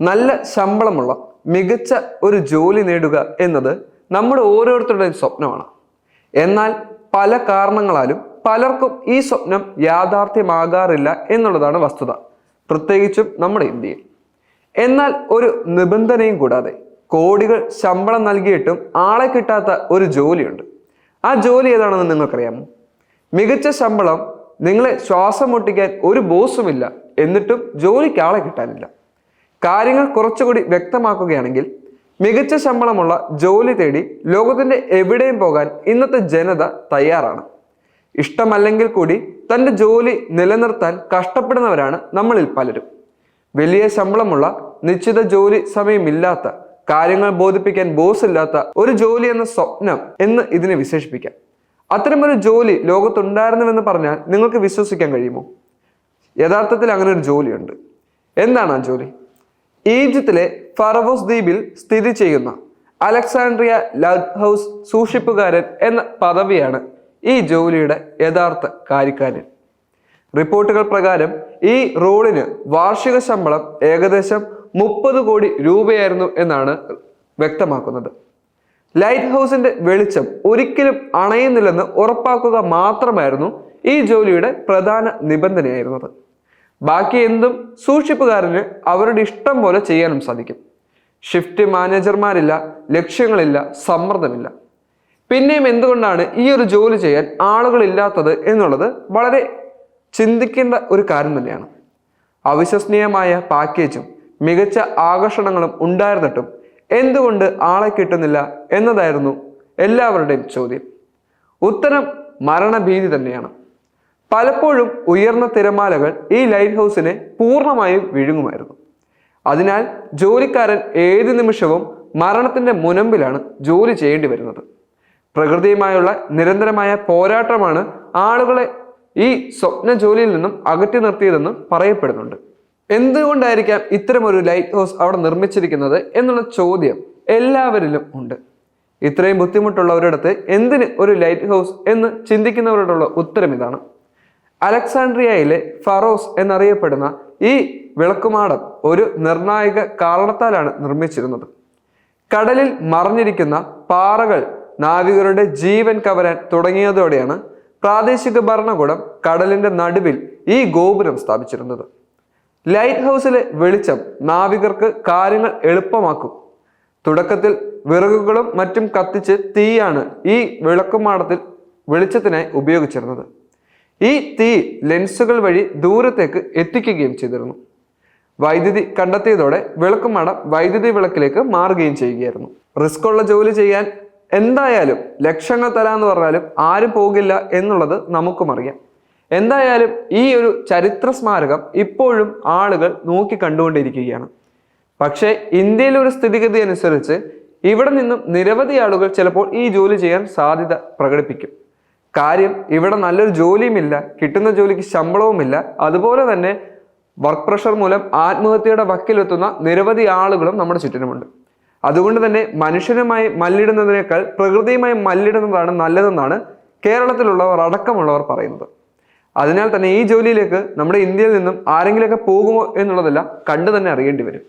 നല്ല ശമ്പളമുള്ള മികച്ച ഒരു ജോലി നേടുക എന്നത് നമ്മുടെ ഓരോരുത്തരുടെയും സ്വപ്നമാണ്. എന്നാൽ പല കാരണങ്ങളാലും പലർക്കും ഈ സ്വപ്നം യാഥാർത്ഥ്യമാകാറില്ല എന്നുള്ളതാണ് വസ്തുത. പ്രത്യേകിച്ചും നമ്മുടെ ഇന്ത്യയിൽ. എന്നാൽ ഒരു നിബന്ധനയും കൂടാതെ കോടികൾ ശമ്പളം നൽകിയിട്ടും ആളെ കിട്ടാത്ത ഒരു ജോലിയുണ്ട്. ആ ജോലി ഏതാണെന്ന് നിങ്ങൾക്കറിയാമോ? മികച്ച ശമ്പളം നിങ്ങളെ ശ്വാസം മുട്ടിക്കാൻ ഒരു ബോസുമില്ല. എന്നിട്ടും ജോലിക്ക് ആളെ കിട്ടാനില്ല. കാര്യങ്ങൾ കുറച്ചുകൂടി വ്യക്തമാക്കുകയാണെങ്കിൽ മികച്ച ശമ്പളമുള്ള ജോലി തേടി ലോകത്തിന്റെ എവിടെയും പോകാൻ ഇന്നത്തെ ജനത തയ്യാറാണ്. ഇഷ്ടമല്ലെങ്കിൽ കൂടി തന്റെ ജോലി നിലനിർത്താൻ കഷ്ടപ്പെടുന്നവരാണ് നമ്മളിൽ പലരും. വലിയ ശമ്പളമുള്ള നിശ്ചിത ജോലി സമയമില്ലാത്ത കാര്യങ്ങൾ ബോധിപ്പിക്കാൻ ബോസ് ഇല്ലാത്ത ഒരു ജോലി എന്ന സ്വപ്നം എന്ന് ഇതിനെ വിശേഷിപ്പിക്കാം. അത്തരമൊരു ജോലി ലോകത്തുണ്ടായിരുന്നുവെന്ന് പറഞ്ഞാൽ നിങ്ങൾക്ക് വിശ്വസിക്കാൻ കഴിയുമോ? യഥാർത്ഥത്തിൽ അങ്ങനെ ഒരു ജോലിയുണ്ട്. എന്താണ് ആ ജോലി? ഈജിപ്തിലെ ഫറവോസ് ദ്വീപിൽ സ്ഥിതി ചെയ്യുന്ന അലക്സാൻഡ്രിയ ലൈറ്റ് ഹൗസ് സൂക്ഷിപ്പുകാരൻ എന്ന പദവിയാണ് ഈ ജോലിയുടെ യഥാർത്ഥ കാര്യക്കാരൻ. റിപ്പോർട്ടുകൾ പ്രകാരം ഈ റോളിന് വാർഷിക ശമ്പളം ഏകദേശം മുപ്പത് കോടി രൂപയായിരുന്നു എന്നാണ് വ്യക്തമാക്കുന്നത്. ലൈറ്റ് ഹൗസിന്റെ വെളിച്ചം ഒരിക്കലും അണയുന്നില്ലെന്ന് ഉറപ്പാക്കുക മാത്രമായിരുന്നു ഈ ജോലിയുടെ പ്രധാന നിബന്ധനയായിരുന്നത്. ബാക്കി എന്തും സൂക്ഷിപ്പുകാരന് അവരുടെ ഇഷ്ടം പോലെ ചെയ്യാനും സാധിക്കും. ഷിഫ്റ്റ് മാനേജർമാരില്ല ലക്ഷ്യങ്ങളില്ല സമ്മർദ്ദമില്ല. പിന്നെയും എന്തുകൊണ്ടാണ് ഈ ഒരു ജോലി ചെയ്യാൻ ആളുകളില്ലാത്തത് എന്നുള്ളത് വളരെ ചിന്തിക്കേണ്ട ഒരു കാര്യം തന്നെയാണ്. അവിശ്വസനീയമായ പാക്കേജും മികച്ച ആകർഷണങ്ങളും ഉണ്ടായിരുന്നിട്ടും എന്തുകൊണ്ട് ആളെ കിട്ടുന്നില്ല എന്നതായിരുന്നു എല്ലാവരുടെയും ചോദ്യം. ഉത്തരം മരണഭീതി തന്നെയാണ്. പലപ്പോഴും ഉയർന്ന തിരമാലകൾ ഈ ലൈറ്റ് ഹൗസിനെ പൂർണമായും വിഴുങ്ങുമായിരുന്നു. അതിനാൽ ജോലിക്കാരൻ ഏത് നിമിഷവും മരണത്തിന്റെ മുനമ്പിലാണ് ജോലി ചെയ്യേണ്ടി വരുന്നത്. പ്രകൃതിയുമായുള്ള നിരന്തരമായ പോരാട്ടമാണ് ആളുകളെ ഈ സ്വപ്ന ജോലിയിൽ നിന്നും അകറ്റി നിർത്തിയതെന്നും പറയപ്പെടുന്നുണ്ട്. എന്തുകൊണ്ടായിരിക്കാം ഇത്തരമൊരു ലൈറ്റ് ഹൗസ് അവിടെ നിർമ്മിച്ചിരിക്കുന്നത് എന്നുള്ള ചോദ്യം എല്ലാവരിലും ഉണ്ട്. ഇത്രയും ബുദ്ധിമുട്ടുള്ളവരിടത്ത് എന്തിന് ഒരു ലൈറ്റ് ഹൗസ് എന്ന് ചിന്തിക്കുന്നവരോടുള്ള ഉത്തരം ഇതാണ്. അലക്സാണ്ട്രിയയിലെ ഫറോസ് എന്നറിയപ്പെടുന്ന ഈ വിളക്കുമാടം ഒരു നിർണായക കാരണത്താലാണ് നിർമ്മിച്ചിരുന്നത്. കടലിൽ മറിഞ്ഞിരിക്കുന്ന പാറകൾ നാവികരുടെ ജീവൻ കവരാൻ തുടങ്ങിയതോടെയാണ് പ്രാദേശിക ഭരണകൂടം കടലിന്റെ നടുവിൽ ഈ ഗോപുരം സ്ഥാപിച്ചിരുന്നത്. ലൈറ്റ് ഹൗസിലെ വെളിച്ചം നാവികർക്ക് കാര്യങ്ങൾ എളുപ്പമാക്കും. തുടക്കത്തിൽ വിറകുകളും മറ്റും കത്തിച്ച് തീയാണ് ഈ വിളക്കുമാടത്തിൽ വെളിച്ചത്തിനായി ഉപയോഗിച്ചിരുന്നത്. ഈ തീ ലെൻസുകൾ വഴി ദൂരത്തേക്ക് എത്തിക്കുകയും ചെയ്തിരുന്നു. വൈദ്യുതി കണ്ടെത്തിയതോടെ വിളക്കുമടം വൈദ്യുതി വിളക്കിലേക്ക് മാറുകയും ചെയ്യുകയായിരുന്നു. റിസ്ക് ഉള്ള ജോലി ചെയ്യാൻ എന്തായാലും ലക്ഷങ്ങൾ തരാമെന്ന് പറഞ്ഞാലും ആരും പോകില്ല എന്നുള്ളത് നമുക്കും അറിയാം. എന്തായാലും ഈ ഒരു ചരിത്ര സ്മാരകം ഇപ്പോഴും ആളുകൾ നോക്കി കണ്ടുകൊണ്ടിരിക്കുകയാണ്. പക്ഷേ ഇന്ത്യയിലെ ഒരു സ്ഥിതിഗതി അനുസരിച്ച് ഇവിടെ നിന്നും നിരവധി ആളുകൾ ചിലപ്പോൾ ഈ ജോലി ചെയ്യാൻ സാധ്യത പ്രകടിപ്പിക്കും. കാര്യം ഇവിടെ നല്ലൊരു ജോലിയുമില്ല കിട്ടുന്ന ജോലിക്ക് ശമ്പളവുമില്ല. അതുപോലെ തന്നെ വർക്ക് പ്രഷർ മൂലം ആത്മഹത്യയുടെ വക്കിലെത്തുന്ന നിരവധി ആളുകളും നമ്മുടെ ചുറ്റിനുമുണ്ട്. അതുകൊണ്ട് തന്നെ മനുഷ്യനുമായി മല്ലിടുന്നതിനേക്കാൾ പ്രകൃതിയുമായി മല്ലിടുന്നതാണ് നല്ലതെന്നാണ് കേരളത്തിലുള്ളവർ അടക്കമുള്ളവർ പറയുന്നത്. അതിനാൽ തന്നെ ഈ ജോലിയിലേക്ക് നമ്മുടെ ഇന്ത്യയിൽ നിന്നും ആരെങ്കിലുമൊക്കെ പോകുമോ എന്നുള്ളതല്ല കണ്ടു തന്നെ അറിയേണ്ടി വരും.